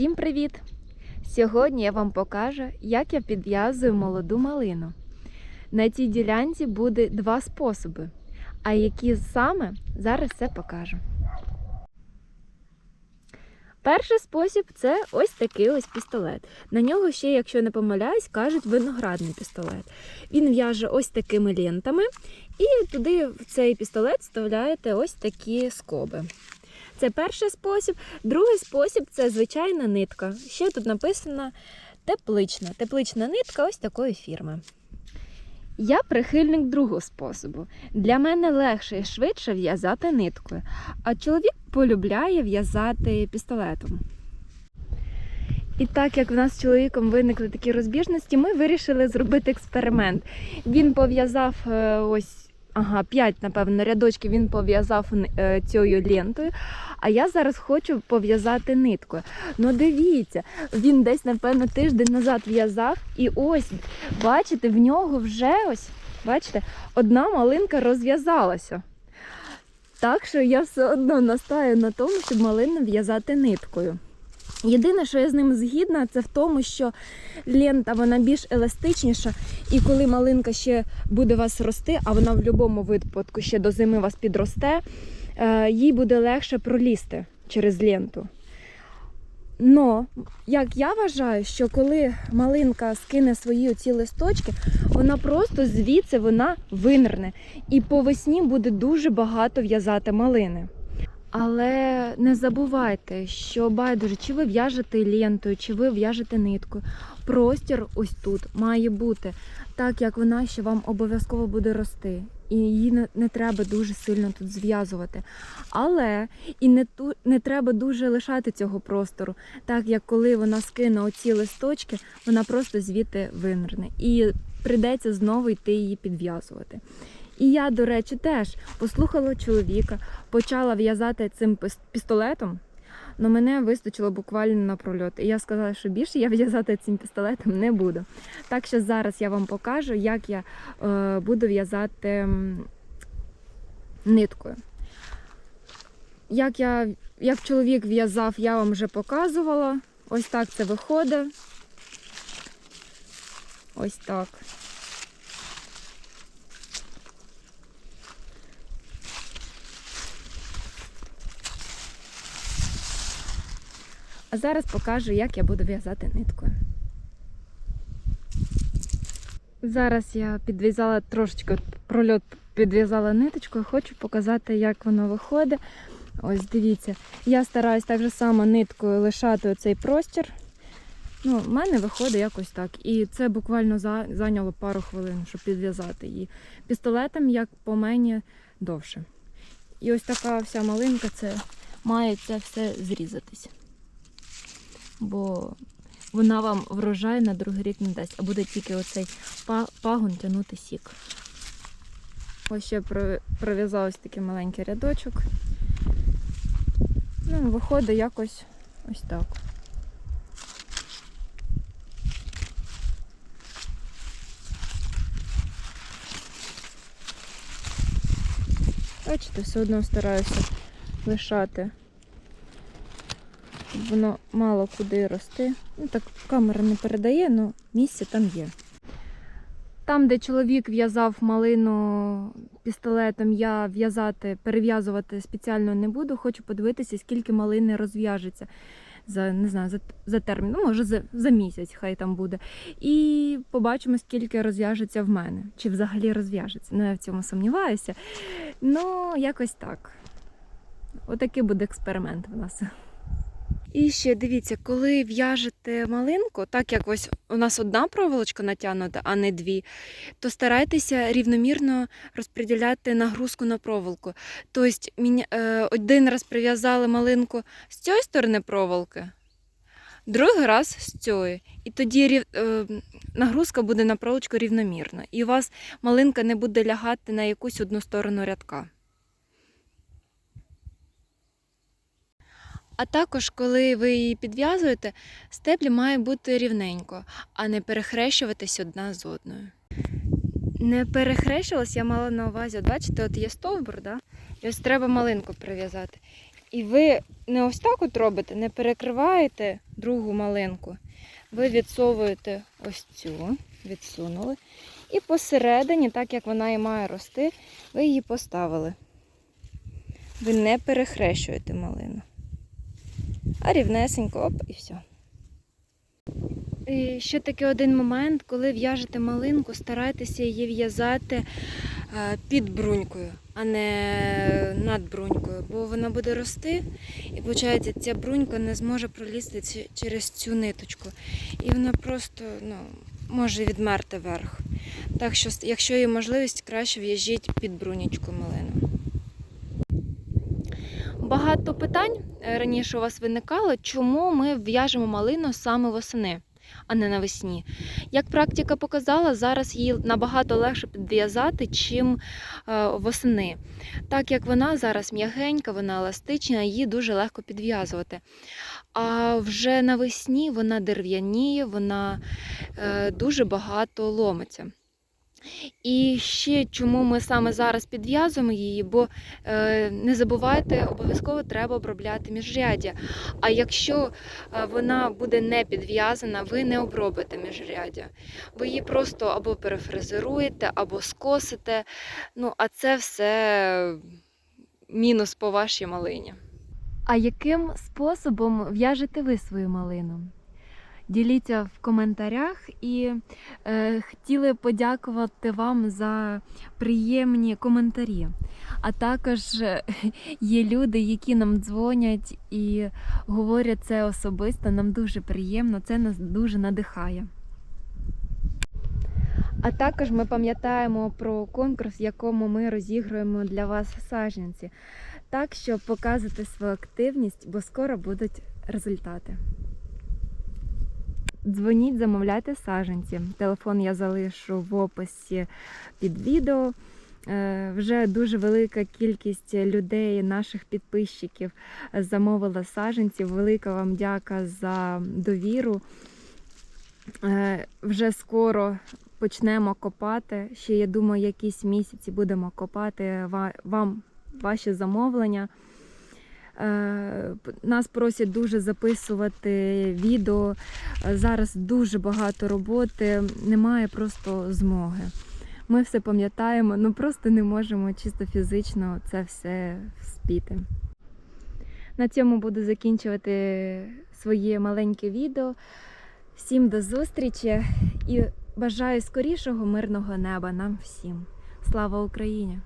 Всім привіт! Сьогодні я вам покажу, як я підв'язую молоду малину. На цій ділянці буде два способи. А які саме зараз це покажу. Перший спосіб це ось такий ось пістолет. На нього ще, якщо не помиляюсь, кажуть виноградний пістолет. Він в'яже ось такими лентами, і туди в цей пістолет вставляєте ось такі скоби. Це перший спосіб. Другий спосіб це звичайна нитка. Ще тут написано теплична. Теплична нитка ось такої фірми. Я прихильник другого способу. Для мене легше і швидше в'язати ниткою, а чоловік полюбляє в'язати пістолетом. І так як в нас з чоловіком виникли такі розбіжності, ми вирішили зробити експеримент. Він пов'язав е, ось. Ага, 5, напевно, рядочків він пов'язав е, цією лентою, а я зараз хочу пов'язати ниткою. Ну дивіться, він десь, напевно, тиждень назад в'язав, і ось, бачите, в нього вже ось, бачите, одна малинка розв'язалася. Так що я все одно настаю на тому, щоб малину в'язати ниткою. Єдине, що я з ним згідна, це в тому, що лента вона більш еластичніша, і коли малинка ще буде вас рости, а вона в будь-якому випадку ще до зими вас підросте, е, їй буде легше пролізти через ленту. Но, як я вважаю, що коли малинка скине свої оці листочки, вона просто звідси вона винирне. І по весні буде дуже багато в'язати малини. Але не забувайте, що байдуже, чи ви в'яжете лентою, чи ви в'яжете ниткою. Простір ось тут має бути, так як вона ще вам обов'язково буде рости. І її не, не треба дуже сильно тут зв'язувати. Але і не, ту, не треба дуже лишати цього простору, так як коли вона скине оці листочки, вона просто звідти винирне. І прийдеться знову йти її підв'язувати. І я, до речі, теж послухала чоловіка, почала в'язати цим пістолетом, але мене вистачило буквально на прольот. І я сказала, що більше я в'язати цим пістолетом не буду. Так що зараз я вам покажу, як я е, буду в'язати ниткою. Як, я, як чоловік в'язав, я вам вже показувала. Ось так це виходить. Ось так. А зараз покажу, як я буду в'язати ниткою. Зараз я підв'язала трошечки прольот підв'язала ниточкою, хочу показати, як воно виходить. Ось дивіться, я стараюсь так же само ниткою лишати оцей простір. Ну, в мене виходить якось так. І це буквально за- зайняло пару хвилин, щоб підв'язати її. Пістолетом, як по мені, довше. І ось така вся малинка, це має це все зрізатись бо вона вам врожай на другий рік не дасть, а буде тільки оцей пагон тягнути сік. Ось ще про- ось такий маленький рядочок. Ну, виходить якось ось так. Бачите, все одно стараюся лишати воно мало куди рости. Ну так камера не передає, але місце там є. Там, де чоловік в'язав малину пістолетом, я в'язати, перев'язувати спеціально не буду. Хочу подивитися, скільки малини розв'яжеться за не знаю, за, за термін, ну може за, за місяць, хай там буде. І побачимо, скільки розв'яжеться в мене, чи взагалі розв'яжеться. Ну, я в цьому сумніваюся. Ну, якось так. Отакий буде експеримент у нас. І ще дивіться, коли в'яжете малинку, так як ось у нас одна проволочка натягнута, а не дві, то старайтеся рівномірно розподіляти нагрузку на проволоку. Тобто е, один раз прив'язали малинку з цієї сторони проволоки, другий раз з цієї. І тоді рів- е, нагрузка буде на проволочку рівномірно. І у вас малинка не буде лягати на якусь одну сторону рядка. А також, коли ви її підв'язуєте, стеблі має бути рівненько, а не перехрещуватись одна з одною. Не перехрещувалась, я мала на увазі, от бачите, от є стовбур, да? і ось треба малинку прив'язати. І ви не ось так от робите, не перекриваєте другу малинку. Ви відсовуєте ось цю, відсунули. І посередині, так як вона і має рости, ви її поставили. Ви не перехрещуєте малину. А рівнесенько, оп, і все. І ще такий один момент, коли в'яжете малинку, старайтеся її в'язати е, під брунькою, а не над брунькою, бо вона буде рости, і виходить, ця брунька не зможе пролізти через цю ниточку. І вона просто ну, може відмерти верх. Так що, якщо є можливість, краще в'яжіть під брунічку малину. Багато питань е, раніше у вас виникало, чому ми в'яжемо малину саме восени, а не навесні. Як практика показала, зараз її набагато легше підв'язати, чим е, восени. Так як вона зараз м'ягенька, вона еластична, її дуже легко підв'язувати. А вже навесні вона дерев'яніє, вона е, дуже багато ломиться. І ще чому ми саме зараз підв'язуємо її, бо е, не забувайте, обов'язково треба обробляти міжряддя. А якщо е, вона буде не підв'язана, ви не обробите міжряддя. Ви її просто або перефрезеруєте, або скосите. Ну, а це все мінус по вашій малині. А яким способом в'яжете ви свою малину? Діліться в коментарях і е, хотіли подякувати вам за приємні коментарі. А також е, є люди, які нам дзвонять і говорять це особисто. Нам дуже приємно, це нас дуже надихає. А також ми пам'ятаємо про конкурс, в якому ми розігруємо для вас саджанці. Так, щоб показувати свою активність, бо скоро будуть результати. Дзвоніть, замовляйте саджанці. Телефон я залишу в описі під відео. Е, Вже дуже велика кількість людей, наших підписчиків, замовила саджанців. Велика вам дяка за довіру. Е, Вже скоро почнемо копати. Ще, я думаю, якісь місяці будемо копати вам ваші замовлення. Е, Нас просять дуже записувати відео. Е, Зараз дуже багато роботи, немає просто змоги. Ми все пам'ятаємо, ну просто не можемо чисто фізично це все спіти. На цьому буду закінчувати своє маленьке відео. Всім до зустрічі і бажаю скорішого мирного неба нам всім. Слава Україні!